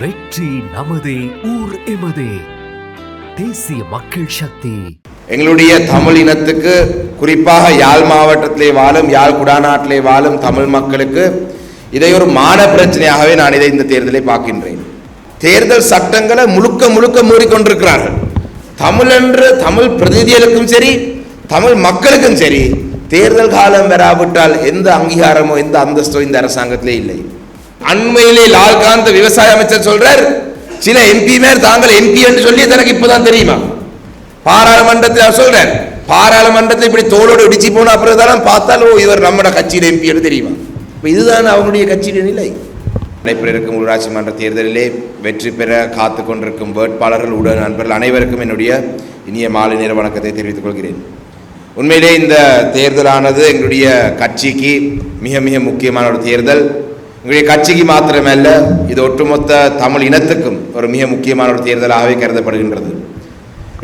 வெற்றி நமதே ஊர் எமதே. தேசிய மக்கள் சக்தி. எங்களுடைய தமிழ் இனத்துக்கு குறிப்பாக யாழ் மாவட்டத்திலே வாழும் யாழ் குடாநாட்டிலே வாழும் தமிழ் மக்களுக்கு இதை ஒரு மான பிரச்சனையாகவே நான் இதை இந்த தேர்தலை பார்க்கின்றேன். தேர்தல் சட்டங்களை முழுக்க முழுக்க மூடிக்கொண்டிருக்கிறார்கள். தமிழ் என்று தமிழ் பிரதிநிதிகளுக்கும் சரி தமிழ் மக்களுக்கும் சரி தேர்தல் காலம் வராவிட்டால் எந்த அங்கீகாரமோ எந்த அந்தஸ்தோ இந்த அரசாங்கத்திலே இல்லை. அண்மையிலே லால்காந்த் விவசாய அமைச்சர் சொல்றார் சில எம்பி மேர் தாங்கள் எம்பி என்று சொல்லி தனக்கு இப்பதான் தெரியுமா? பாராளுமன்றத்தில் சொல்றார் பாராளுமன்றத்தில் இப்படி தோளோடு இடிச்சு போன அப்புறம் தான் பார்த்தால் ஓ இவர் நம்மட கட்சியில் எம்பி என்று தெரியுமா? இப்போ இதுதான் அவனுடைய கட்சியின் நிலை. நடைபெற இருக்கும் உள்ளாட்சி மன்ற தேர்தலிலே வெற்றி பெற காத்து கொண்டிருக்கும் வேட்பாளர்கள் ஊடக நண்பர்கள் அனைவருக்கும் என்னுடைய இனிய மாலை நேர வணக்கத்தை தெரிவித்துக் கொள்கிறேன். உண்மையிலே இந்த தேர்தலானது எங்களுடைய கட்சிக்கு மிக மிக முக்கியமான ஒரு தேர்தல். எங்களுடைய கட்சிக்கு மாத்திரமல்ல இது ஒட்டுமொத்த தமிழ் இனத்துக்கும் ஒரு மிக முக்கியமான ஒரு தேர்தலாகவே கருதப்படுகின்றது.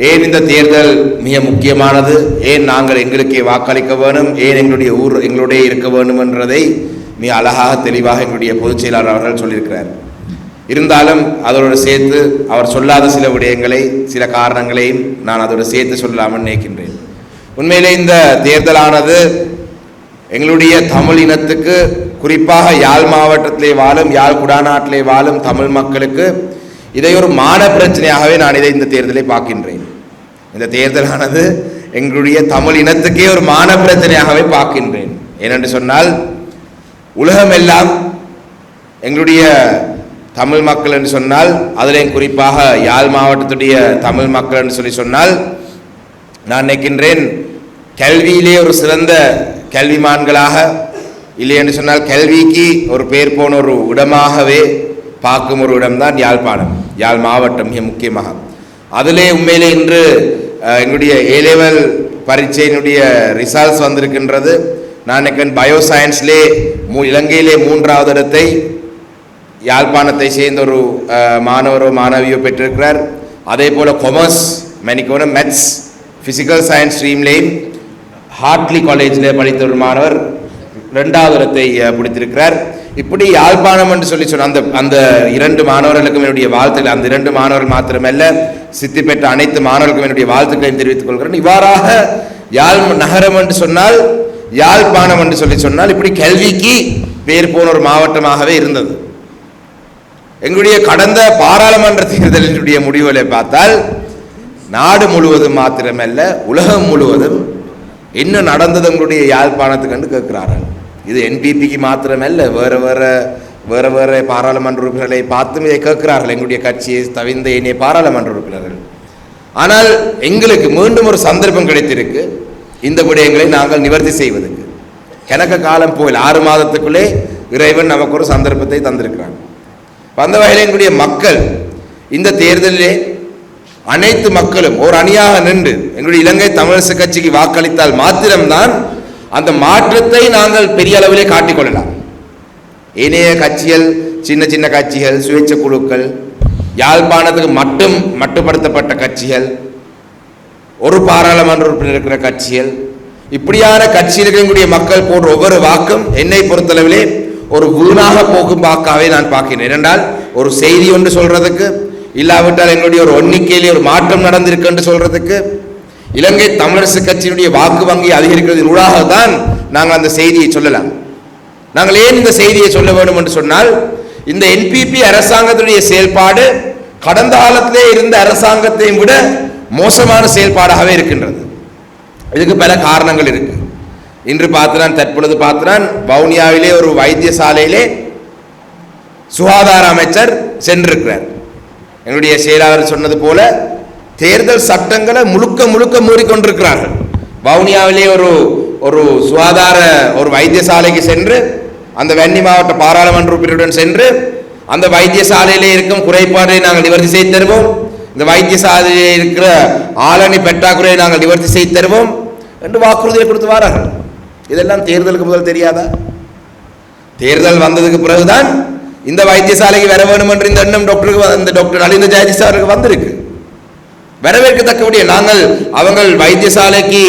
ஏன் இந்த தேர்தல் மிக முக்கியமானது? ஏன் நாங்கள் எங்களுக்கே வாக்களிக்க வேணும் ஏன் எங்களுடைய ஊர் எங்களுடைய இருக்க வேண்டும் என்றதை மிக அழகாக தெளிவாக எங்களுடைய பொதுச் செயலாளர் அவர்கள் சொல்லியிருக்கிறார். இருந்தாலும் அதோடு சேர்த்து அவர் சொல்லாத சில விடயங்களை சில காரணங்களையும் நான் அதோடு சேர்த்து சொல்லாமல் நினைக்கின்றேன். உண்மையிலே இந்த தேர்தலானது எங்களுடைய தமிழ் இனத்துக்கு குறிப்பாக யாழ் மாவட்டத்திலே வாழும் யாழ் குடாநாட்டிலே வாழும் தமிழ் மக்களுக்கு இதை ஒரு மான பிரச்சனையாகவே நான் இதை இந்த தேர்தலை பார்க்கின்றேன். இந்த தேர்தலானது எங்களுடைய தமிழ் இனத்துக்கே ஒரு மான பிரச்சனையாகவே பார்க்கின்றேன். ஏனென்று சொன்னால் உலகமெல்லாம் எங்களுடைய தமிழ் மக்கள் என்று சொன்னால் அதிலேயும் குறிப்பாக யாழ் மாவட்டத்துடைய தமிழ் மக்கள் என்று சொல்லி சொன்னால் நான் நினைக்கின்றேன் கல்வியிலே ஒரு சிறந்த கல்விமான்களாக இல்லை என்று சொன்னால் கல்விக்கு ஒரு பேர் போன ஒரு இடமாகவே பார்க்கும் ஒரு இடம்தான் யாழ்ப்பாணம். யாழ் மாவட்டம் மிக முக்கியமாக. அதிலே உண்மையிலே இன்று எங்களுடைய ஏ லெவல் பரீட்சையினுடைய ரிசல்ட்ஸ் வந்திருக்கின்றது. நான் நினைக்கிறேன் பயோ சயின்ஸ்லே மூ இலங்கையிலே மூன்றாவது இடத்தை யாழ்ப்பாணத்தை சேர்ந்த ஒரு மாணவரோ மாணவியோ பெற்றிருக்கிறார். அதே போல் கொமர்ஸ் மெனிக்கோன மேத்ஸ் ஃபிசிக்கல் சயின்ஸ் ஸ்ட்ரீம்லேயும் ஹார்ட்லி காலேஜில் படித்த ஒரு மாணவர் ரெண்டாவது இடத்தை பிடித்திருக்கிறார். இப்படி யாழ்ப்பாணம் என்று சொல்லி சொன்ன அந்த அந்த இரண்டு மாணவர்களுக்கும் என்னுடைய வாழ்த்துக்கள். அந்த இரண்டு மாணவர்கள் மாத்திரமல்ல சித்தி பெற்ற அனைத்து மாணவர்களுக்கும் என்னுடைய வாழ்த்துக்களையும் தெரிவித்துக் கொள்கிறேன். இவ்வாறாக யாழ் நகரம் என்று சொன்னால் யாழ்ப்பாணம் என்று சொல்லி சொன்னால் இப்படி கல்விக்கு பேர் போன ஒரு மாவட்டமாகவே இருந்தது. எங்களுடைய கடந்த பாராளுமன்ற தேர்தலினுடைய முடிவுகளை பார்த்தால் நாடு முழுவதும் மாத்திரமல்ல உலகம் முழுவதும் என்ன நடந்தது எங்களுடைய யாழ்ப்பாணத்துக்கு என்று கேட்கிறார்கள். இது என்பிபிக்கு மாத்திரமல்ல வேற வேற வேற வேற பாராளுமன்ற உறுப்பினர்களை பார்த்தும் இதை கேட்கிறார்கள். எங்களுடைய கட்சியை தவிந்த இனிய பாராளுமன்ற உறுப்பினர்கள். ஆனால் எங்களுக்கு மீண்டும் ஒரு சந்தர்ப்பம் கிடைத்திருக்கு. இந்த விடயங்களை நாங்கள் நிவர்த்தி செய்வதற்கு. கிணக்க காலம் போயில் ஆறு மாதத்துக்குள்ளே இறைவன் நமக்கு ஒரு சந்தர்ப்பத்தை தந்திருக்கிறான். வந்த அந்த வகையில் எங்களுடைய மக்கள் இந்த தேர்தலிலே அனைத்து மக்களும் ஒரு அணியாக நின்று எங்களுடைய இலங்கை தமிழரசு கட்சிக்கு வாக்களித்தால் மாத்திரம்தான் அந்த மாற்றத்தை நாங்கள் பெரிய அளவிலே காட்டிக்கொள்ளலாம். ஏனைய கட்சிகள் சின்ன சின்ன கட்சிகள் சுயேட்சை குழுக்கள் யாழ்ப்பாணத்துக்கு மட்டும் மட்டுப்படுத்தப்பட்ட கட்சிகள் ஒரு பாராளுமன்ற உறுப்பினர் இருக்கிற கட்சிகள் இப்படியான கட்சியில் இருக்கக்கூடிய மக்கள் போன்ற ஒவ்வொரு வாக்கும் என்னை பொறுத்தளவிலே ஒரு வீணாக போகும் வாக்காகவே நான் பார்க்கிறேன். ஏனென்றால் ஒரு செய்தி ஒன்று சொல்றதுக்கு இல்லாவிட்டால் எங்களுடைய ஒரு எண்ணிக்கையிலே ஒரு மாற்றம் நடந்திருக்கு என்று சொல்றதுக்கு இலங்கை தமிழரசு கட்சியினுடைய வாக்கு வங்கி அதிகரிக்கிறது ஊடாக தான் நாங்கள் அந்த செய்தியை சொல்லலாம். நாங்கள் ஏன் இந்த செய்தியை சொல்ல வேண்டும் என்று சொன்னால் இந்த என்பிபி அரசாங்கத்துடைய செயல்பாடு கடந்த காலத்திலே இருந்த அரசாங்கத்தையும் விட மோசமான செயல்பாடாகவே இருக்கின்றது. இதுக்கு பல காரணங்கள் இருக்கு. இன்று பார்த்தான் தற்பொழுது பார்த்தான் வவுனியாவிலே ஒரு வைத்தியசாலையிலே சுகாதார அமைச்சர் சென்றிருக்கிறார். எங்களுடைய செயலாளர் சொன்னது போல தேர்தல் சட்டங்களை முழுக்க முழுக்க மூடிக்கொண்டிருக்கிறார்கள். வவுனியாவிலே ஒரு ஒரு சுகாதார ஒரு வைத்தியசாலைக்கு சென்று அந்த வன்னி மாவட்ட பாராளுமன்ற உறுப்பினருடன் சென்று அந்த வைத்தியசாலையிலே இருக்கும் குறைபாட்டை நாங்கள் நிவர்த்தி செய்து தருவோம். இந்த வைத்தியசாலையிலே இருக்கிற ஆளணி பெற்றாக்குறையை நாங்கள் நிவர்த்தி செய்து தருவோம். என்று வாக்குறுதியை கொடுத்து வாரார்கள். இதெல்லாம் தேர்தலுக்கு முதல் தெரியாதா? தேர்தல் வந்ததுக்கு பிறகுதான் இந்த வைத்தியசாலைக்கு வர வேணும் என்று இந்த எண்ணம் டாக்டருக்கு வ- இந்த டாக்டர் நலிந்த ஜெயதிஸ் சாருக்கு வந்திருக்கு. வரவேற்கத்தக்கபடியே நாங்கள் அவங்கள் வைத்தியசாலைக்கு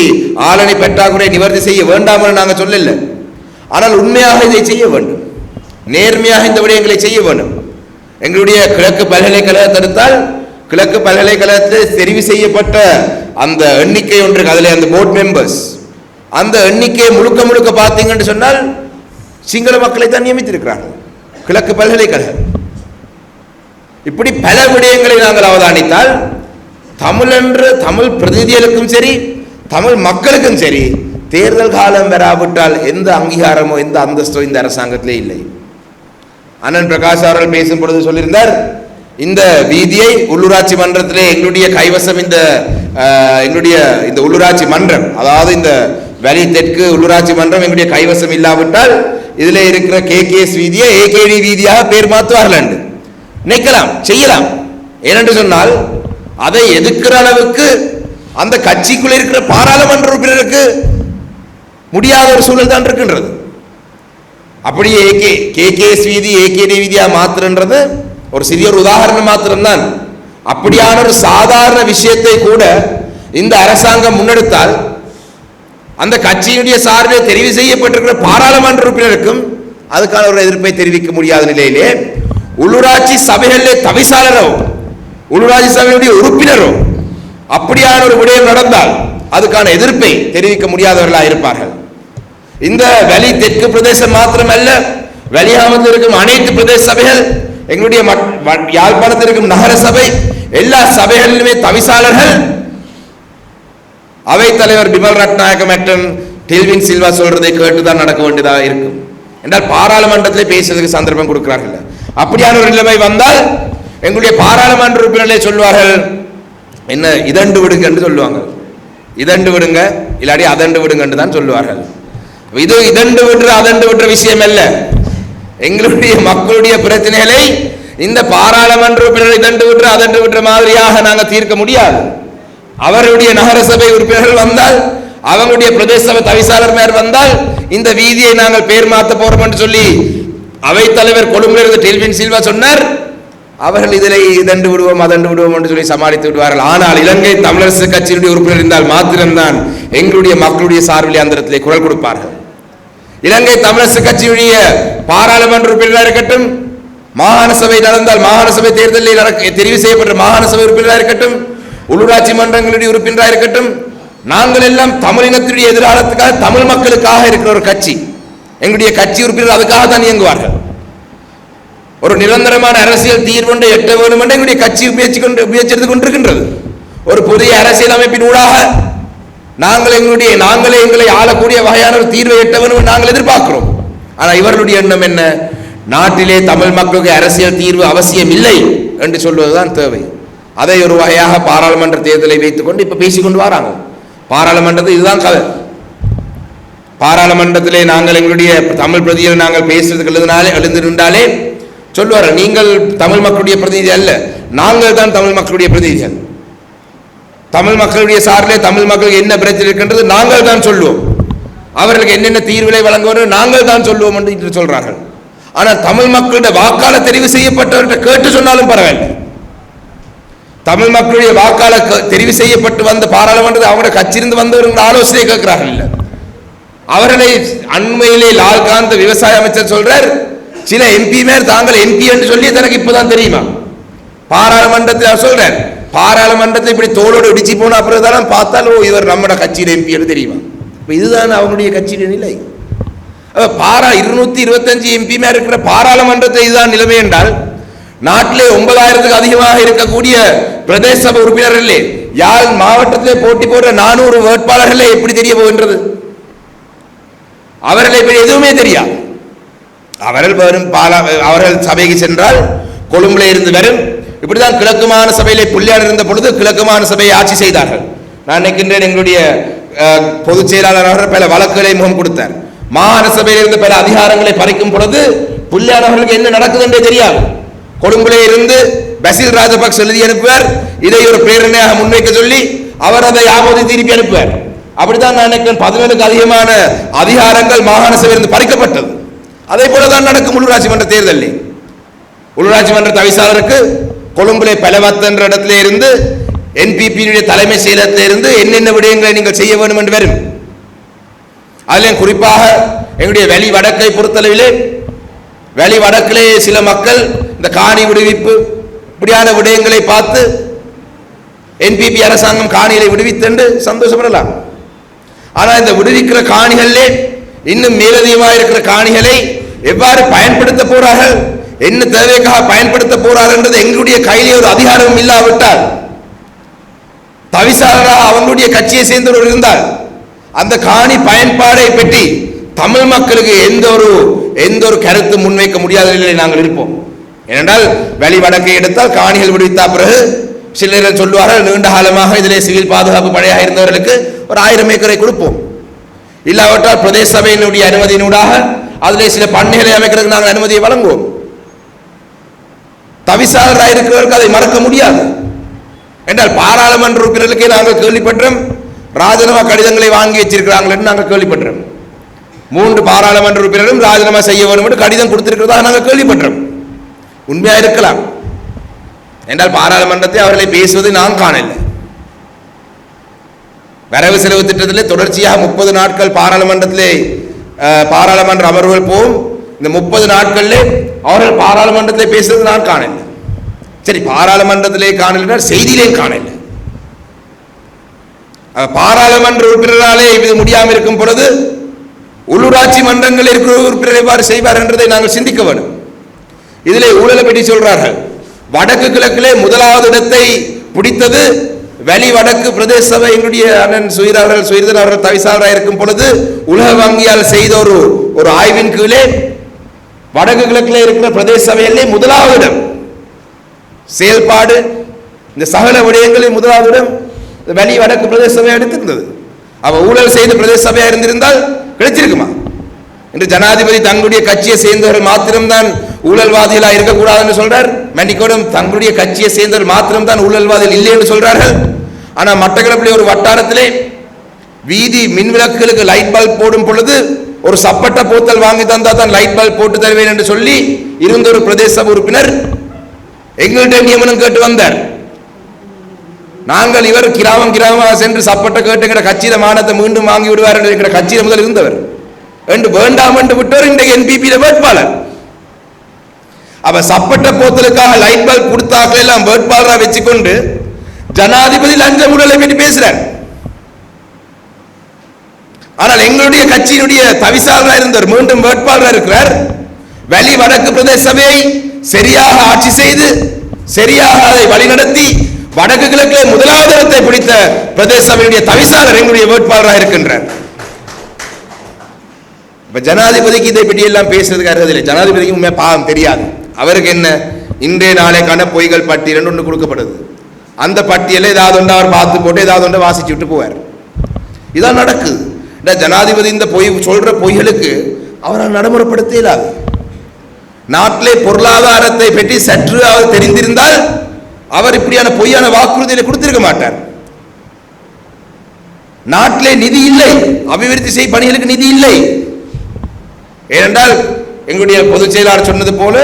ஆளணி பெற்றாக்குறை நிவர்த்தி செய்ய வேண்டாம் என்று நாங்கள் சொல்லல. ஆனால் உண்மையாக இதை செய்ய வேண்டும். நேர்மையாக இந்த விடயங்களை செய்ய வேண்டும். எங்களுடைய கிழக்கு பல்கலைக்கழகத்தை எடுத்தால் கிழக்கு பல்கலைக்கழகத்தில் தெரிவு செய்யப்பட்ட அந்த எண்ணிக்கை ஒன்று அதில் அந்த போர்ட் மெம்பர்ஸ் அந்த எண்ணிக்கையை முழுக்க முழுக்க பார்த்தீங்கன்னு சொன்னால் சிங்கள மக்களை தான் நியமித்திருக்கிறார்கள். கிழக்கு பல்கலைக்கழகம். இப்படி பல விடயங்களை நாங்கள் அவதானித்தால் தமிழ் என்று தமிழ் பிரதிநிதிகளுக்கும் சரி தமிழ் மக்களுக்கும் சரி தேர்தல் காலம் வராவிட்டால் எந்த அங்கீகாரமோ எந்த அந்தஸ்தோ இந்த அரசாங்கத்திலே இல்லை. அண்ணன் பிரகாஷ் அவர்கள் பேசும் பொழுது சொல்லியிருந்தார் இந்த வீதியை உள்ளூராட்சி மன்றத்திலே எங்களுடைய கைவசம் இந்த எங்களுடைய இந்த உள்ளூராட்சி மன்றம் அதாவது இந்த வெளி தெற்கு உள்ளூராட்சி மன்றம் எங்களுடைய கைவசம் இல்லாவிட்டால் இதில் இருக்கிற கேகேஎஸ் வீதியை ஏகேடி வீதியாக பேர் மாற்றுவார்கள் நினைக்கலாம் செய்யலாம். ஏனென்று சொன்னால் அதை எதிர்க்கிற அளவுக்கு அந்த கட்சிக்குள்ள இருக்கிற பாராளுமன்ற உறுப்பினருக்கு முடியாத ஒரு சூழல் தான் இருக்கின்றது. அப்படியே ஏகே கேகேஎஸ் வீதி ஏகேடி வீதியா மாத்திரன்றது ஒரு சிறிய ஒரு உதாரணம் மாத்திரம்தான். அப்படியான ஒரு சாதாரண விஷயத்தை கூட இந்த அரசாங்கம் முன்னெடுத்தால் அந்த கட்சியினுடைய சார்பில் தெரிவு செய்யப்பட்டிருக்கிற பாராளுமன்ற உறுப்பினருக்கும் அதுக்கான ஒரு எதிர்ப்பை தெரிவிக்க முடியாத நிலையிலே உள்ளூராட்சி சபைகளிலே தவிசாளரோ உள்ளூராட்சி சபையுடைய உறுப்பினரும் அப்படியான ஒரு விடயம் நடந்தால் அதுக்கான எதிர்ப்பை தெரிவிக்க முடியாதவர்களாக இருப்பார்கள். இந்த வலி தெற்கு பிரதேசம் மாத்திரமல்ல வெளியாமல் இருக்கும் அனைத்து பிரதேச சபைகள் எங்களுடைய மட்- யாழ்ப்பாணத்தில் இருக்கும் நகர சபை எல்லா சபைகளிலுமே தவிசாளர்கள். அவை தலைவர் பிமல் ரத்நாயக மற்றும் டில்வின் சில்வா சொல்றதை கேட்டுதான் நடக்க வேண்டியதாக இருக்கும். என்றால் பாராளுமன்றத்திலே பேசுறதுக்கு சந்தர்ப்பம் கொடுக்கிறார்கள். அப்படியான ஒரு நிலைமை வந்தால் எங்களுடைய பாராளுமன்ற உறுப்பினர்களே சொல்வார்கள் என்ன இதண்டு விடுங்க என்று சொல்லுவாங்க. இதண்டு விடுங்க இல்லாடி அதண்டு விடுங்க என்று தான் சொல்லுவார்கள். இது இதண்டு விடுற அதண்டு விடுற விஷயம் அல்ல. எங்களுடைய மக்களுடைய பிரச்சனைகளை இந்த பாராளுமன்ற உறுப்பினர்கள் இதண்டு விடுற அதண்டு விடுற மாதிரியாக நாங்கள் தீர்க்க முடியாது. அவருடைய நகரசபை உறுப்பினர்கள் வந்தால் அவங்களுடைய பிரதேச சபை தவிசாளர் மேல் வந்தால் இந்த வீதியை நாங்கள் பேர் மாற்ற போறோம் என்று சொல்லி அவைத்தலைவர் கொழும்புல இருந்து டெல்வின் சில்வா சொன்னார் அவர்கள் இதில் இதண்டு விடுவோம் அதண்டு விடுவோம் என்று சொல்லி சமாளித்து விடுவார்கள். ஆனால் இலங்கை தமிழரசு கட்சியினுடைய உறுப்பினர் இருந்தால் மாத்திரம்தான் எங்களுடைய மக்களுடைய சார்பில் அந்தரத்திலே குரல் கொடுப்பார்கள். இலங்கை தமிழரசு கட்சியுடைய பாராளுமன்ற உறுப்பினராக இருக்கட்டும் மாகாண சபை நடந்தால் மாகாண சபை தேர்தலில் நடக்க- தெரிவு செய்யப்பட்ட மாகாண சபை உறுப்பினராக இருக்கட்டும் உள்ளூராட்சி மன்றங்களுடைய உறுப்பினராக இருக்கட்டும் நாங்கள் எல்லாம் தமிழினத்தினுடைய எதிர்காலத்துக்காக தமிழ் மக்களுக்காக இருக்கிற ஒரு கட்சி. எங்களுடைய கட்சி உறுப்பினர் அதுக்காக தான் இயங்குவார்கள். ஒரு நிரந்தரமான அரசியல் தீர்வொன்றை எட்ட வேண்டும் என்று எங்களுடைய கட்சி முயற்சி கொண்டு முயற்சி கொண்டிருக்கின்றது. ஒரு புதிய அரசியல் அமைப்பின் ஊடாக நாங்கள் எங்களுடைய நாங்களே எங்களை ஆளக்கூடிய வகையான ஒரு தீர்வை எட்ட வேண்டும் நாங்கள் எதிர்பார்க்கிறோம். ஆனால் இவர்களுடைய எண்ணம் என்ன? நாட்டிலே தமிழ் மக்களுக்கு அரசியல் தீர்வு அவசியம் இல்லை என்று சொல்வதுதான் தேவை. அதை ஒரு வகையாக பாராளுமன்ற தேர்தலை வைத்துக்கொண்டு இப்ப பேசிக்கொண்டு வராங்க. பாராளுமன்றத்தில் இதுதான் கதை. பாராளுமன்றத்திலே நாங்கள் எங்களுடைய தமிழ் பிரதியில் நாங்கள் பேசுறதுக்கு எழுதினாலே எழுந்திருந்தாலே நின்றாலே சொல்லுவார் நீங்கள் தமிழ் மக்களுடைய பிரதிநிதி அல்ல. நாங்கள் தான் தமிழ் மக்களுடைய பிரதிநிதிகள் தமிழ் மக்களுடைய சார்பிலே தமிழ் மக்களுக்கு என்ன பிரச்சனை இருக்கின்றது நாங்கள் தான் சொல்லுவோம். அவர்களுக்கு என்னென்ன தீர்வுகளை வழங்குவோம் நாங்கள் தான் சொல்லுவோம் என்று சொல்றார்கள். ஆனால் தமிழ் மக்களுடைய வாக்காளர் தெரிவு செய்யப்பட்டவர்கிட்ட கேட்டு சொன்னாலும் பரவாயில்லை. தமிழ் மக்களுடைய வாக்காளர் க- தெரிவு செய்யப்பட்டு வந்த பாராளுமன்றத்தில் அவங்களோட கட்சியிருந்து வந்தவர்கள் ஆலோசனை கேட்கிறார்கள் இல்லை. அவர்களை அண்மையிலே லால்காந்த் விவசாய அமைச்சர் சொல்றார் சில எம்பி மேல் தாங்கள் எம்பி என்று சொல்லி தனக்கு இப்போதான் தெரியுமா? பாராளுமன்றத்தில் சொல்றேன். பாராளுமன்றத்தை பாராளுமன்றத்தில் இப்படி தோளோடு இடிச்சு போன அப்புறம் தானே பார்த்தால் ஓ இவர் நம்மட கட்சியில் எம்பி என்று தெரியுமா? இப்போ இதுதான் அவங்களுடைய கட்சியுடைய நிலை. அப்போ பாரா இருநூத்தி இருபத்தஞ்சு எம்பி இருக்கிற பாராளுமன்றத்தில் இதுதான் நிலைமை என்றால் நாட்டிலே ஒன்பதாயிரத்துக்கு அதிகமாக இருக்கக்கூடிய பிரதேச சபை உறுப்பினர்களே யாழ் மாவட்டத்திலே போட்டி போடுற நானூறு வேட்பாளர்களே எப்படி தெரிய போகின்றது? அவர்களை எதுவுமே தெரியாது. அவர்கள் வரும் பாலா அவர்கள் சபைக்கு சென்றால் கொழும்புல இருந்து வரும். இப்படிதான் கிழக்கு சபையிலே புள்ளியார் இருந்த பொழுது கிழக்குமான சபையை ஆட்சி செய்தார்கள். நான் நினைக்கின்றேன் எங்களுடைய பொதுச் செயலாளர் அவர்கள் பல வழக்குகளை முகம் கொடுத்தார். மாகாண சபையில் இருந்து பல அதிகாரங்களை பறிக்கும் பொழுது புள்ளியார் அவர்களுக்கு என்ன நடக்குது என்றே தெரியாது. கொழும்புல இருந்து பசில் ராஜபக்ச எழுதி அனுப்புவார். இதை ஒரு பிரேரணையாக முன்வைக்க சொல்லி அவர் அதை யாபோதி திருப்பி அனுப்புவார். அப்படித்தான் நான் நினைக்கிறேன் பதினேழுக்கு அதிகமான அதிகாரங்கள் மாகாண சபையிலிருந்து பறிக்கப்பட்டது. அதே போலதான் நடக்கும் உள்ளூராட்சி மன்ற தேர்தலில். உள்ளூராட்சி மன்ற தவிசாளருக்கு கொழும்புலே பலவத்த என்ற இடத்திலே இருந்து என்பிபியுடைய தலைமை செயலகத்திலே இருந்து என்னென்ன விடயங்களை நீங்கள் செய்ய வேண்டும் என்று வரும். அதிலும் குறிப்பாக எங்களுடைய வெளி வடக்கை பொறுத்தளவிலே வெளி வடக்கிலே சில மக்கள் இந்த காணி விடுவிப்பு இப்படியான விடயங்களை பார்த்து என்பிபி அரசாங்கம் காணிகளை விடுவித்தென்று சந்தோஷப்படலாம். ஆனால் இந்த விடுவிக்கிற காணிகளிலே இன்னும் மேலதிகமாக இருக்கிற காணிகளை எவ்வாறு பயன்படுத்த போறார்கள்? என்ன தேவைக்காக பயன்படுத்த போறார்கள் என்றது எங்களுடைய கையிலே ஒரு அதிகாரம் இல்லாவிட்டால் தவிசாளராக அவங்களுடைய கட்சியை சேர்ந்தவர் இருந்தால் அந்த காணி பயன்பாடை பற்றி தமிழ் மக்களுக்கு எந்த ஒரு எந்த ஒரு கருத்து முன்வைக்க முடியாத நிலையில் நாங்கள் இருப்போம். ஏனென்றால் வெளி வடக்கை எடுத்தால் காணிகள் விடுவித்த பிறகு சிலர் சொல்லுவார்கள் நீண்ட காலமாக இதிலே சிவில் பாதுகாப்பு படையாக இருந்தவர்களுக்கு ஒரு ஆயிரம் ஏக்கரை கொடுப்போம். இல்லாவிட்டால் பிரதேச சபையினுடைய அனுமதியினூடாக அதிலே சில பண்ணைகளை அமைக்கிறதுக்கு நாங்கள் அனுமதியை வழங்குவோம். தவிசாளராக இருக்கிறவர்கள் அதை மறக்க முடியாது. என்றால் பாராளுமன்ற உறுப்பினர்களுக்கே நாங்கள் கேள்விப்பட்டோம். ராஜினாமா கடிதங்களை வாங்கி வச்சிருக்கிறாங்கள் என்று நாங்கள் கேள்விப்பட்டோம். மூன்று பாராளுமன்ற உறுப்பினரும் ராஜினாமா செய்ய வேண்டும் என்று கடிதம் கொடுத்திருக்கிறதாக நாங்கள் கேள்விப்பட்டோம். உண்மையாக இருக்கலாம். என்றால் பாராளுமன்றத்தை அவர்களை பேசுவது நான் காணவில்லை. வரவு செலவு திட்டத்திலே தொடர்ச்சியாக முப்பது நாட்கள் பாராளுமன்றத்திலே பாராளுமன்ற அமர்வுகள் போகும். இந்த முப்பது நாட்களிலே அவர்கள் பாராளுமன்றத்திலே பேசுவது நான் காணல சரி பாராளுமன்றத்திலே காணல செய்தியிலேயும் காணல பாராளுமன்ற உறுப்பினராலே இது முடியாமல் இருக்கும் பொழுது உள்ளூராட்சி மன்றங்களில் இருக்கிற உறுப்பினர் எவ்வாறு செய்வார் என்றதை நாங்கள் சிந்திக்க வேண்டும். இதிலே ஊழலை பற்றி சொல்றார்கள். வடக்கு கிழக்கிலே முதலாவது இடத்தை பிடித்தது வெளி வடக்கு பிரதேச சபை எங்களுடைய அண்ணன் சுயிரார்கள் அவர்கள் சுயர்தன் அவர்கள் தவிசாளராக இருக்கும் பொழுது உலக வங்கியால் செய்த ஒரு ஒரு ஆய்வின் கீழே வடக்கு கிழக்கில் இருக்கிற பிரதேச சபையிலே முதலாவது இடம் செயல்பாடு இந்த சகல விடயங்களில் முதலாவது இடம் இந்த வெளி வடக்கு பிரதேச சபையாக எடுத்திருந்தது. அவ ஊழல் செய்த பிரதேச சபையாக இருந்திருந்தால் கிடைச்சிருக்குமா? என்று ஜனாதிபதி தங்களுடைய கட்சியை சேர்ந்தவர்கள் மாத்திரம்தான் ஊழல்வாதிகளா இருக்கக்கூடாதுன்னு சொல்றார். மன்னிக்கோடும் தங்களுடைய கட்சியை சேர்ந்தவர்கள் மாத்திரம்தான் ஊழல்வாதிகள் இல்லை என்று சொல்றார்கள். ஆனால் மட்டக்களப்பிலே ஒரு வட்டாரத்திலே வீதி மின் விளக்குகளுக்கு லைட் பல்ப் போடும் பொழுது ஒரு சப்பட்ட போத்தல் வாங்கி தந்தா தான் லைட் பல்ப் போட்டு தருவேன் என்று சொல்லி இருந்த ஒரு பிரதேச உறுப்பினர் எங்கள்கிட்ட நியமனம் கேட்டு வந்தார். நாங்கள் இவர் கிராமம் கிராமமாக சென்று சப்பட்ட கேட்டு எங்கட கட்சியில மானத்தை மீண்டும் வாங்கி விடுவார் என்று எங்கட கட்சியில முதல் இருந்தவர். என்று வேண்டாம் என்று விட்டோர் இன்றைக்கு என்பிபியில வேட்பாளர். அவ சப்பட்ட போத்தலுக்காக லைட் பல்ப் கொடுத்தாக்கள் எல்லாம் வேட்பாளராக வச்சுக்கொண்டு ஜனாதிபதி லஞ்ச ஊழலை பற்றி பேசுறார். ஆனால் எங்களுடைய கட்சியினுடைய தவிசாளராக இருந்தவர் மீண்டும் வேட்பாளராக இருக்கிறார். வெளி வடக்கு பிரதேச சபையை சரியாக ஆட்சி செய்து சரியாக அதை வழிநடத்தி வடக்கு கிழக்கிலே முதலாவது இடத்தை பிடித்த பிரதேச சபையுடைய தவிசாளர் எங்களுடைய வேட்பாளராக இருக்கின்றார். இப்ப ஜனாதிபதிக்கு இதை பற்றி எல்லாம் பேசுறதுக்கு அருகதில்லை ஜனாதிபதிக்கு உண்மையாக பாவம் தெரியாது. அவருக்கு என்ன? இன்றைய நாளைக்கான பொய்கள் பட்டியல் ஒன்று கொடுக்கப்படுது. அந்த பட்டியலில் ஏதாவது ஒன்று அவர் பார்த்து போட்டு ஏதாவது ஒன்று வாசிச்சு விட்டு போவார். இதான் நடக்குது. இந்த ஜனாதிபதி இந்த பொய் சொல்ற பொய்களுக்கு அவரால் நடைமுறைப்படுத்த இயலாது நாட்டிலே பொருளாதாரத்தை பற்றி சற்று அவர் தெரிந்திருந்தால் அவர் இப்படியான பொய்யான வாக்குறுதிகளை கொடுத்திருக்க மாட்டார். நாட்டிலே நிதி இல்லை. அபிவிருத்தி செய் பணிகளுக்கு நிதி இல்லை. ஏனென்றால் எங்களுடைய பொதுச் செயலாளர் சொன்னது போல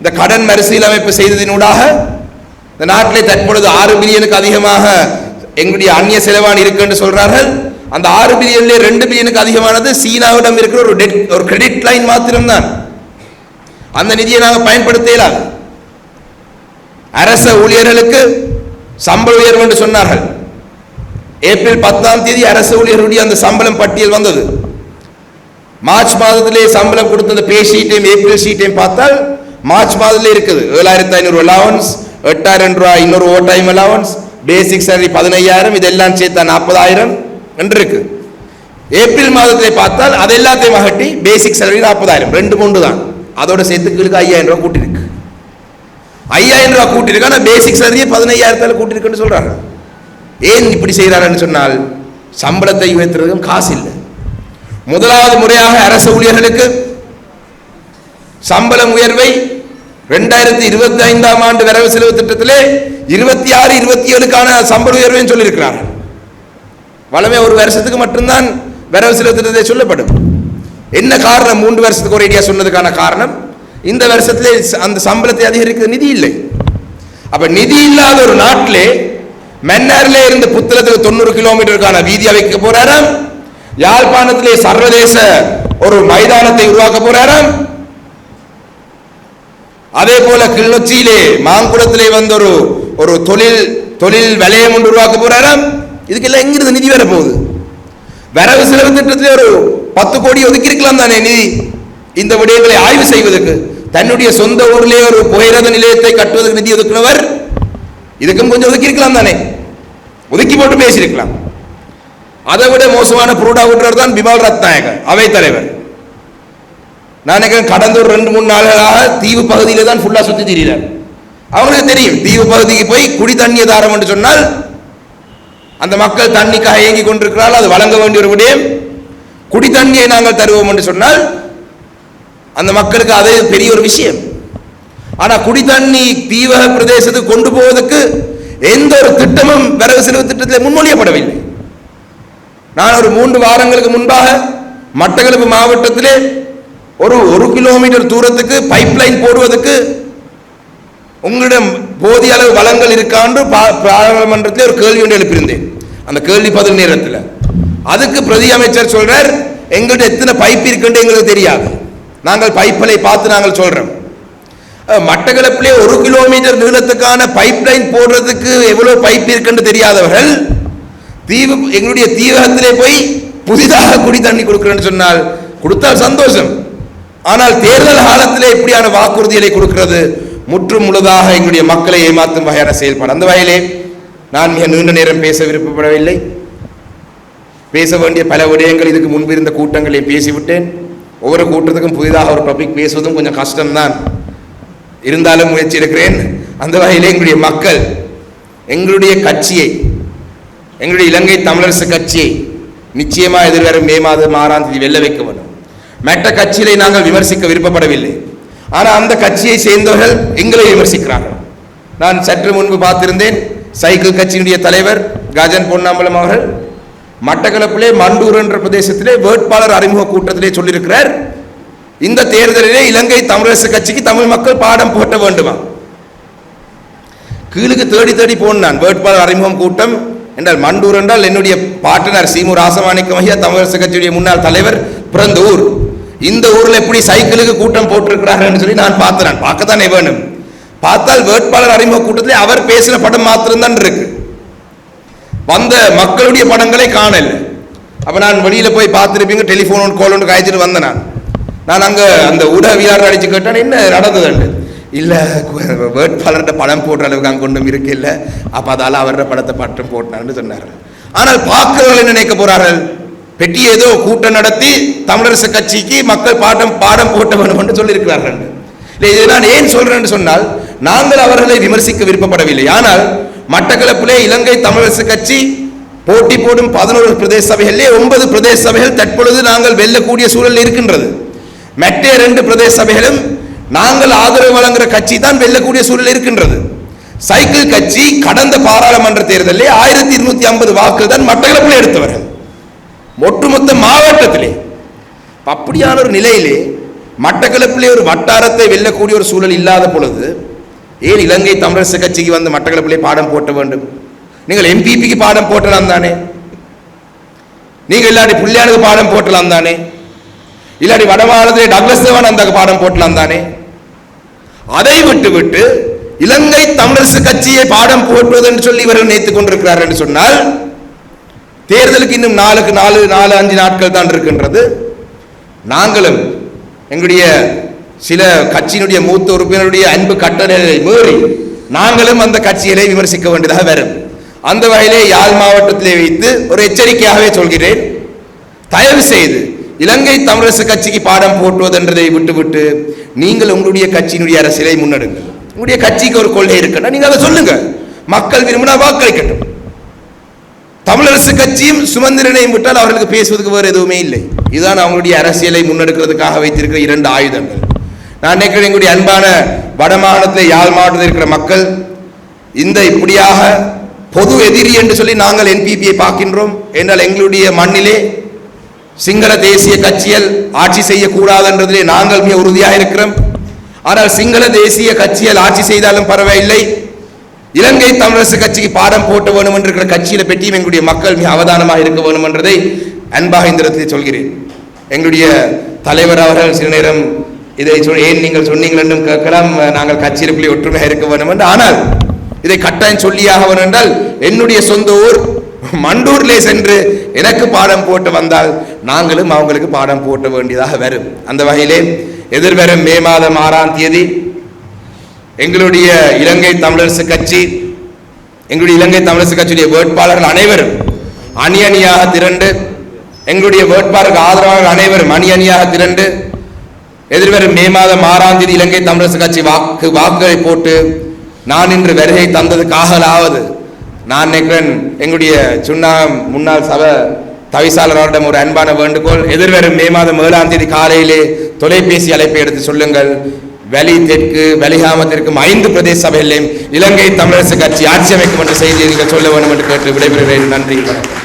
இந்த கடன் மறுசீலமைப்பு செய்ததினூடாக இந்த நாட்டிலே தற்பொழுது ஆறு பில்லியனுக்கு அதிகமாக எங்களுடைய அந்நிய செலவாணி இருக்கு என்று சொல்றார்கள். அந்த ஆறு பில்லியன்ல ரெண்டு பில்லியனுக்கு அதிகமானது சீனாவிடம் இருக்கிற ஒரு டெட் ஒரு கிரெடிட் லைன் மாத்திரம்தான். அந்த நிதியை நாங்கள் பயன்படுத்தலாம் அரச ஊழியர்களுக்கு சம்பள உயர்வு என்று சொன்னார்கள். ஏப்ரல் பத்தாம் தேதி அரசு ஊழியர்களுடைய அந்த சம்பளம் பட்டியல் வந்தது. மார்ச் மாதத்திலே சம்பளம் கொடுத்த பே ஷீட்டையும் ஏப்ரல் ஷீட்டையும் பார்த்தால் மார்ச் மாதத்திலே இருக்குது. ஏழாயிரத்தி ஐநூறு அலவன்ஸ் எட்டாயிரம் ரூபாய் இன்னொரு O time allowance basic salary பதினையாயிரம் இதெல்லாம் சேர்த்தா நாற்பதாயிரம் என்று இருக்கு. ஏப்ரல் மாதத்திலே பார்த்தால் அது எல்லாத்தையும் அகட்டி பேசிக் சேலரி நாற்பதாயிரம். ரெண்டு மூன்று தான். அதோட சேர்த்து கீழுக்கு ஐயாயிரம் ரூபா கூட்டிருக்கு. ஐயாயிரம் ரூபா கூட்டியிருக்கு ஆனால் பேசிக் சேலரியே பதினையாயிரத்தால் கூட்டிருக்குன்னு சொல்கிறாங்க ஏன் இப்படி செய்கிறாருன்னு சொன்னால் சம்பளத்தை உயர்த்துறதுக்கும் காசு இல்லை. முதலாவது முறையாக அரசு ஊழியர்களுக்கு சம்பளம் உயர்வை ரெண்டாயிரத்தி இருபத்தி ஐந்தாம் ஆண்டு வரவு செலவு திட்டத்திலே இருபத்தி ஆறு இருபத்தி ஏழுக்கான சம்பள உயர்வையும் சொல்லியிருக்கிறார்கள். வளமே ஒரு வருஷத்துக்கு மட்டும்தான் வரவு செலவு திட்டத்தை சொல்லப்படும். என்ன காரணம்? மூன்று வருஷத்துக்கு ஒரு ஐடியா சொன்னதுக்கான காரணம் இந்த வருஷத்திலே அந்த சம்பளத்தை அதிகரிக்க நிதி இல்லை. அப்ப நிதி இல்லாத ஒரு நாட்டிலே மன்னாரிலே இருந்து புத்தளத்துக்கு தொண்ணூறு கிலோமீட்டருக்கான வீதி அமைக்க போறாராம். யாழ்ப்பாணத்திலே சர்வதேச ஒரு மைதானத்தை உருவாக்க போறாராம் அதே போல கிள்ளொச்சியிலே மாங்குளத்திலே வந்த ஒரு ஒரு தொழில் தொழில் வலயம் ஒன்று உருவாக்க போறாராம் இதுக்கெல்லாம் எங்கிருந்து நிதி வர போகுது வரவு செலவு திட்டத்திலே ஒரு பத்து கோடி ஒதுக்கி இருக்கலாம் தானே நிதி. இந்த விடயங்களை ஆய்வு செய்வதற்கு தன்னுடைய சொந்த ஊரிலே ஒரு புகையிரத நிலையத்தை கட்டுவதற்கு நிதி ஒதுக்கினவர் இதுக்கும் கொஞ்சம் ஒதுக்கி இருக்கலாம் தானே. ஒதுக்கி போட்டு பேசியிருக்கலாம். அதை விட மோசமான புரூடா விட்டுறது தான் பிமல் ரத்நாயகர் அவை தலைவர். நான் கடந்த ஒரு ரெண்டு மூணு நாள்களாக தீவு பகுதியில் தான் ஃபுல்லா சுத்தி திரியிறார். அவங்களுக்கு தெரியும் தீவு பகுதிக்கு போய் குடி தண்ணிய தாரம் என்று சொன்னால் அந்த மக்கள் தண்ணிக்காக இயங்கி கொண்டிருக்கிறார்கள் அது வழங்க வேண்டிய ஒரு விடயம். குடி தண்ணியை நாங்கள் தருவோம் என்று சொன்னால் அந்த மக்களுக்கு அது பெரிய ஒரு விஷயம். ஆனா குடி தண்ணி தீவக பிரதேசத்துக்கு கொண்டு போவதற்கு எந்த ஒரு திட்டமும் வரவு செலவு திட்டத்தில் முன்மொழியப்படவில்லை. நான் ஒரு மூன்று வாரங்களுக்கு முன்பாக மட்டக்களப்பு மாவட்டத்திலே ஒரு ஒரு கிலோமீட்டர் தூரத்துக்கு பைப் லைன் போடுவதற்கு உங்களிடம் போதிய அளவு வளங்கள் இருக்காண்டு பா- பாராளுமன்றத்தில் ஒரு கேள்வி ஒன்று எழுப்பியிருந்தேன். அந்த கேள்வி பதில் நேரத்தில். அதுக்கு பிரதி அமைச்சர் சொல்றார் எங்கள்கிட்ட எத்தனை பைப் இருக்குன்னு எங்களுக்கு தெரியாது. நாங்கள் பைப்பலை பார்த்து நாங்கள் சொல்றோம். மட்டக்களப்பிலே ஒரு கிலோமீட்டர் நீளத்துக்கான பைப் லைன் போடுறதுக்கு எவ்வளவு பைப் இருக்குன்னு தெரியாதவர்கள் தீவு எங்களுடைய தீவகத்திலே போய் புதிதாக குடி தண்ணி கொடுக்கிறேன்னு சொன்னால் கொடுத்தால் சந்தோஷம். ஆனால் தேர்தல் காலத்திலே இப்படியான வாக்குறுதிகளை கொடுக்கிறது முற்றும் முழுதாக எங்களுடைய மக்களை ஏமாற்றும் வகையான செயல்பாடு. அந்த வகையிலே நான் மிக நீண்ட நேரம் பேச விருப்பப்படவில்லை. பேச வேண்டிய பல விடயங்கள் இதுக்கு முன்பு இருந்த கூட்டங்களை பேசிவிட்டேன். ஒவ்வொரு கூட்டத்துக்கும் புதிதாக ஒரு டாபிக் பேசுவதும் கொஞ்சம் கஷ்டம்தான். இருந்தாலும் முயற்சி இருக்கிறேன் அந்த வகையிலே எங்களுடைய மக்கள் எங்களுடைய கட்சியை எங்களுடைய இலங்கை தமிழரசு கட்சியை நிச்சயமா எதிர்வரும் மே மாதம் ஆறாம் தேதி வெல்ல வைக்க வேண்டும். மற்ற கட்சிகளை நாங்கள் விமர்சிக்க விருப்பப்படவில்லை. ஆனால் அந்த கட்சியை சேர்ந்தவர்கள் எங்களை விமர்சிக்கிறார்கள். நான் சற்று முன்பு பார்த்திருந்தேன் சைக்கிள் கட்சியினுடைய தலைவர் கஜன் பொன்னாம்பலம் அவர்கள் மட்டக்களப்பிலே மண்டூர் என்ற பிரதேசத்திலே வேட்பாளர் அறிமுக கூட்டத்திலே சொல்லியிருக்கிறார் இந்த தேர்தலிலே இலங்கை தமிழரசு கட்சிக்கு தமிழ் மக்கள் பாடம் போட்ட வேண்டுமா? கீழுக்கு தேடி தேடி போனான் வேட்பாளர் அறிமுகம் கூட்டம் என்றால் மண்டூர் என்றால் என்னுடைய பாட்டனர் சீமு ராசமாணிக்கம் மையா தமிழரசு கட்சியுடைய முன்னாள் தலைவர் பிறந்த ஊர். இந்த ஊரில் எப்படி சைக்கிளுக்கு கூட்டம் போட்டிருக்கிறார்கள் சொல்லி நான் பார்த்தேன் நான் பார்க்கத்தானே வேணும். பார்த்தால் வேட்பாளர் அறிமுக கூட்டத்தில் அவர் பேசின படம் மாத்திரம்தான் இருக்கு. வந்த மக்களுடைய படங்களை காணல. அப்போ நான் வெளியில் போய் பார்த்துருப்பீங்க டெலிஃபோன் கால் ஒன்று காய்ச்சிட்டு வந்தேன் நான். நான் அங்கே அந்த ஊடகவியாளர் அடித்து கேட்டேன் என்ன நடந்ததுண்டு இல்லை வேட்பாளர்கிட்ட படம் போடுற அளவுக்கு அங்கே ஒன்றும் இருக்கு இல்லை. அப்போ அதால அவரோட படத்தை பட்டம் போட்டான்னு சொன்னார். ஆனால் பார்க்கிறவர்கள் நினைக்க போகிறார்கள் பெட்டி ஏதோ கூட்டம் நடத்தி தமிழரசு கட்சிக்கு மக்கள் பாடம் பாடம் போட்ட வேண்டும் என்று சொல்லியிருக்கிறார்கள். இல்லை இதை நான் ஏன் சொல்றேன்னு சொன்னால் நாங்கள் அவர்களை விமர்சிக்க விருப்பப்படவில்லை. ஆனால் மட்டக்களப்பிலே இலங்கை தமிழரசு கட்சி போட்டி போடும் பதினோரு பிரதேச சபைகளிலே ஒன்பது பிரதேச சபைகள் தற்பொழுது நாங்கள் வெல்லக்கூடிய சூழல் இருக்கின்றது. மற்ற இரண்டு பிரதேச சபைகளும் நாங்கள் ஆதரவு வழங்குற கட்சி தான் வெல்லக்கூடிய சூழல் இருக்கின்றது. சைக்கிள் கட்சி கடந்த பாராளுமன்ற தேர்தலில் ஆயிரத்தி இருநூத்தி ஐம்பது வாக்குகள் தான் மட்டக்களப்பில் எடுத்தவர்கள். ஒட்டுமொத்த மாவட்டத்திலே. அப்படியான ஒரு நிலையிலே மட்டக்களப்பிலே ஒரு வட்டாரத்தை வெல்லக்கூடிய ஒரு சூழல் இல்லாத பொழுது ஏன் இலங்கை தமிழரசு கட்சிக்கு வந்து மட்டக்களப்பிலே பாடம் போட்ட வேண்டும்? நீங்கள் எம்பிபிக்கு பாடம் போட்டலாம் தானே? நீங்கள் இல்லாட்டி புள்ளியானுக்கு பாடம் போட்டலாம் தானே? இல்லாட்டி வடமாநிலத்திலே டக்ளஸ் தேவான் அந்த பாடம் போட்டலாம் தானே? அதை விட்டு விட்டு இலங்கை தமிழரசு கட்சியை பாடம் போட்டுவது என்று சொல்லி இவர்கள் நினைத்துக் கொண்டிருக்கிறார் என்று சொன்னால் தேர்தலுக்கு இன்னும் நாலுக்கு நாலு நாலு அஞ்சு நாட்கள் தான் இருக்கின்றது. நாங்களும் எங்களுடைய சில கட்சியினுடைய மூத்த உறுப்பினருடைய அன்பு கட்டளைகளை மீறி நாங்களும் அந்த கட்சிகளை விமர்சிக்க வேண்டியதாக வரும். அந்த வகையிலே யாழ் மாவட்டத்திலே வைத்து ஒரு எச்சரிக்கையாகவே சொல்கிறேன். தயவு செய்து இலங்கை தமிழரசு கட்சிக்கு பாடம் போட்டுவதென்றதை விட்டுவிட்டு நீங்கள் உங்களுடைய கட்சியினுடைய அரசியலை முன்னெடுங்கள். உங்களுடைய கட்சிக்கு ஒரு கொள்கை இருக்குன்னா நீங்க அதை சொல்லுங்க. மக்கள் விரும்பினா வாக்களிக்கட்டும். தமிழரசு கட்சியும் சுமந்திரனையும் விட்டால் அவர்களுக்கு பேசுவதற்கு வேறு எதுவுமே இல்லை. இதுதான் அவங்களுடைய அரசியலை முன்னெடுக்கிறதுக்காக வைத்திருக்கிற இரண்டு ஆயுதங்கள். நான் நினைக்கிறேன் எங்களுடைய அன்பான வடமாகாணத்தில் யாழ் மாவட்டத்தில் இருக்கிற மக்கள் இந்த இப்படியாக பொது எதிரி என்று சொல்லி நாங்கள் என்பிபியை பார்க்கின்றோம். என்றால் எங்களுடைய மண்ணிலே சிங்கள தேசிய கட்சியில் ஆட்சி செய்யக்கூடாது என்றதிலே நாங்கள் மிக உறுதியாக இருக்கிறோம். ஆனால் சிங்கள தேசிய கட்சியில் ஆட்சி செய்தாலும் பரவாயில்லை. இலங்கை தமிழரசு கட்சிக்கு பாடம் போட்ட வேணும் என்று இருக்கிற கட்சியில பெற்றியும் எங்களுடைய மக்கள் மிக அவதானமாக இருக்க வேணும் என்றதை அன்பாக இந்த சொல்கிறேன். எங்களுடைய தலைவர் அவர்கள் சில நேரம் இதை சொல் ஏன் நீங்கள் சொன்னீங்கள் என்றும் கேட்கலாம். நாங்கள் கட்சியிற்குள்ளே ஒற்றுமையாக இருக்க வேண்டும் என்று ஆனால் இதை கட்டாயம் சொல்லியாக வேண்டும் என்றால் என்னுடைய சொந்த ஊர் மண்டூரிலே சென்று எனக்கு பாடம் போட்டு வந்தால் நாங்களும் அவங்களுக்கு பாடம் போட்ட வேண்டியதாக வரும். அந்த வகையிலே எதிர்வரும் மே மாதம் ஆறாம் தேதி எங்களுடைய இலங்கை தமிழரசு கட்சி எங்களுடைய இலங்கை தமிழரசு கட்சியுடைய வேட்பாளர்கள் அனைவரும் அணி அணியாக திரண்டு எங்களுடைய வேட்பாளருக்கு ஆதரவாளர்கள் அனைவரும் அணி அணியாக திரண்டு எதிர்வரும் மே மாதம் ஆறாம் தேதி இலங்கை தமிழரசு கட்சி வாக்கு வாக்குகளை போட்டு நான் இன்று வருகை தந்ததுக்காகலாவது நான் நினைக்கிறேன் எங்களுடைய சுண்ணா முன்னாள் சபை தவிசாளர்களிடம் ஒரு அன்பான வேண்டுகோள். எதிர்வரும் மே மாதம் ஏழாம் தேதி காலையிலே தொலைபேசி அழைப்பை எடுத்து சொல்லுங்கள். வெளி தெற்கு வெளிகாமத்திற்கும் ஐந்து பிரதேச சபைகளிலும் இலங்கை தமிழரசு கட்சி ஆட்சி அமைக்கும் என்ற செய்தியை நீங்கள் சொல்ல வேண்டும் என்று கேட்டு விடைபெறுகிறேன். நன்றி வணக்கம்.